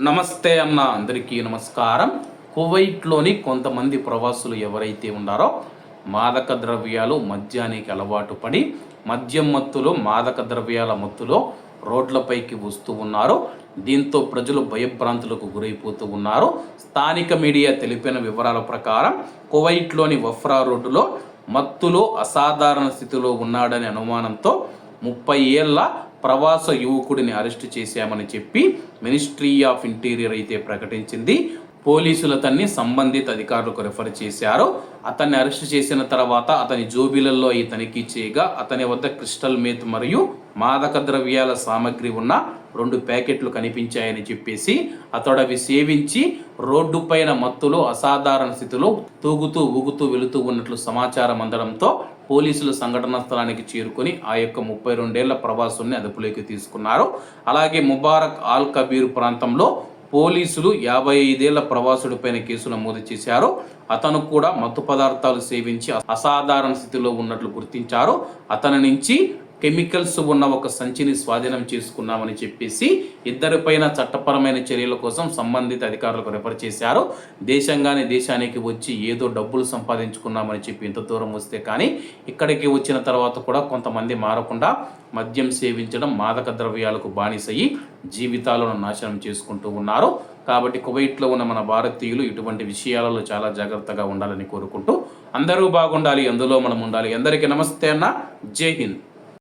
నమస్తే అన్న అందరికీ నమస్కారం. కువైట్లోని కొంతమంది ప్రవాసులు ఎవరైతే ఉన్నారో మాదక ద్రవ్యాలు మద్యానికి అలవాటు పడి మద్యం మత్తులో మాదక ద్రవ్యాల మత్తులో రోడ్లపైకి వస్తూ ఉన్నారు. దీంతో ప్రజలు భయభ్రాంతులకు గురైపోతూ ఉన్నారు. స్థానిక మీడియా తెలిపిన వివరాల ప్రకారం కువైట్లోని వఫ్రా రోడ్డులో మత్తులో అసాధారణ స్థితిలో ఉన్నాడనే అనుమానంతో ముప్పై ఏళ్ళ ప్రవాస యువకుడిని అరెస్టు చేశామని చెప్పి మినిస్ట్రీ ఆఫ్ ఇంటీరియర్ అయితే ప్రకటించింది. పోలీసులు అతన్ని సంబంధిత అధికారులకు రిఫర్ చేశారు. అతన్ని అరెస్ట్ చేసిన తర్వాత అతని జోబీలలో ఈ తనిఖీ చేయగా అతని వద్ద క్రిస్టల్ మేత్ మరియు మాదక ద్రవ్యాల సామగ్రి ఉన్న రెండు ప్యాకెట్లు కనిపించాయని చెప్పేసి అతడు అవి సేవించి రోడ్డు పైన మత్తులో అసాధారణ స్థితిలో తూగుతూ ఊగుతూ వెళుతూ ఉన్నట్లు సమాచారం అందడంతో పోలీసులు సంఘటనా స్థలానికి చేరుకొని ఆ యొక్క ముప్పై రెండేళ్ళ ప్రవాసుల్ని అదుపులోకి తీసుకున్నారు. అలాగే ముబారక్ ఆల్ కబీర్ ప్రాంతంలో పోలీసులు యాభై ఐదేళ్ళ ప్రవాసుడిపైన కేసు నమోదు చేశారు. అతను కూడా మత్తు పదార్థాలు సేవించి అసాధారణ స్థితిలో ఉన్నట్లు గుర్తించారు. అతని నుంచి కెమికల్స్ ఉన్న ఒక సంచిని స్వాధీనం చేసుకున్నామని చెప్పేసి ఇద్దరిపైన చట్టపరమైన చర్యల కోసం సంబంధిత అధికారులకు రెఫర్ చేశారు. దేశంగానే దేశానికి వచ్చి ఏదో డబ్బులు సంపాదించుకున్నామని చెప్పి ఇంత దూరం వస్తే కానీ ఇక్కడికి వచ్చిన తర్వాత కూడా కొంతమంది మారకుండా మద్యం సేవించడం మాదక ద్రవ్యాలకు బానిసయ్యి జీవితాలను నాశనం చేసుకుంటూ ఉన్నారు. కాబట్టి కువైట్లో ఉన్న మన భారతీయులు ఇటువంటి విషయాలలో చాలా జాగ్రత్తగా ఉండాలని కోరుకుంటూ అందరూ బాగుండాలి అందులో మనం ఉండాలి. అందరికీ నమస్తే అన్న. జై హింద్.